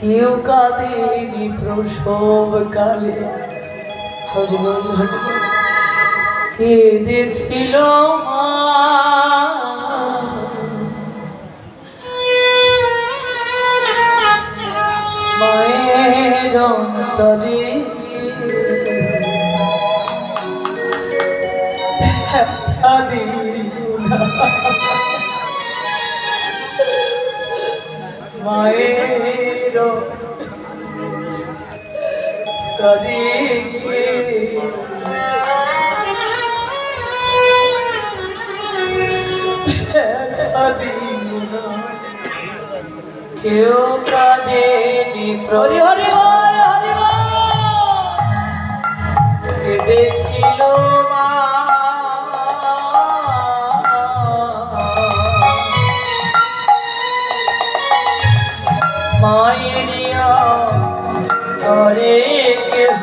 কেউ কাঁদেনি প্রসব কালে? কেঁদেছিল মা। মায়ের মায়ের কেউ কাজে হরি হরি হরি হরি দেখি মায়েরিয়া করে কেহ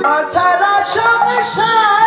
আচ্ছা, অছাড়া সংসার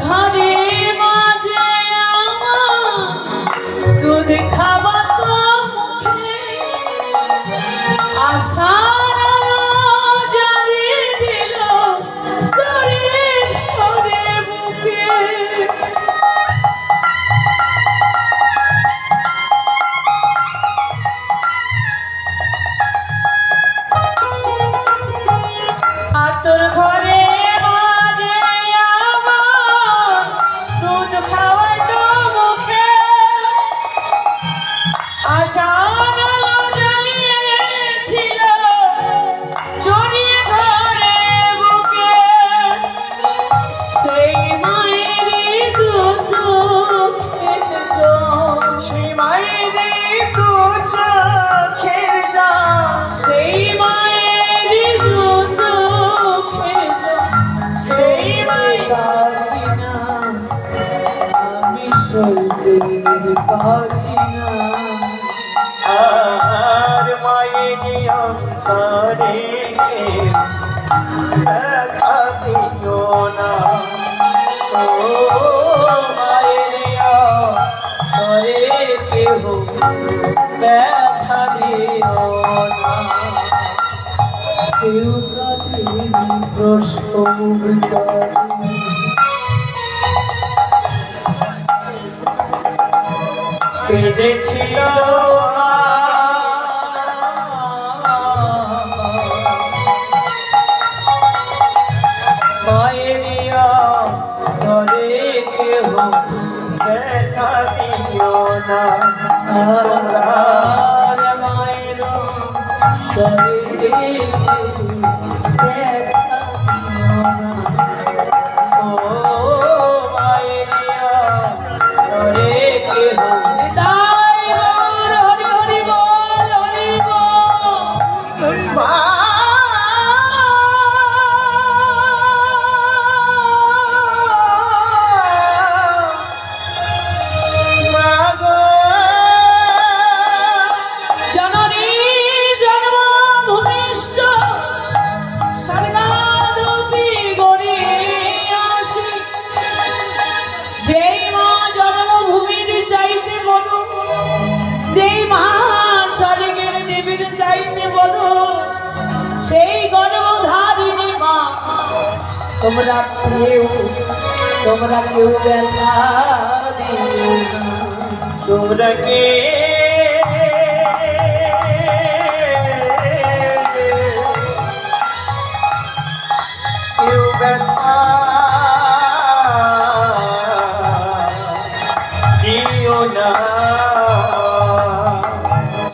ঘরে মাঝে আমার দুধ খাব চলতে পারি না আমার মায়ের অন্তরে ব্যথা দিও না কেহ ব্যথা দিও না কেউ প্রশ্ন কেঁদেছিল মায়েরিয়া ধরে কেহ ব্যথা দিও না। মায়ের ধরে কেহ ব্যথা দিও না। সেই গর্ভধারিণী মা তোমরা কেউ তোমরা কেউ ব্যথা দিও তোমরা কেউ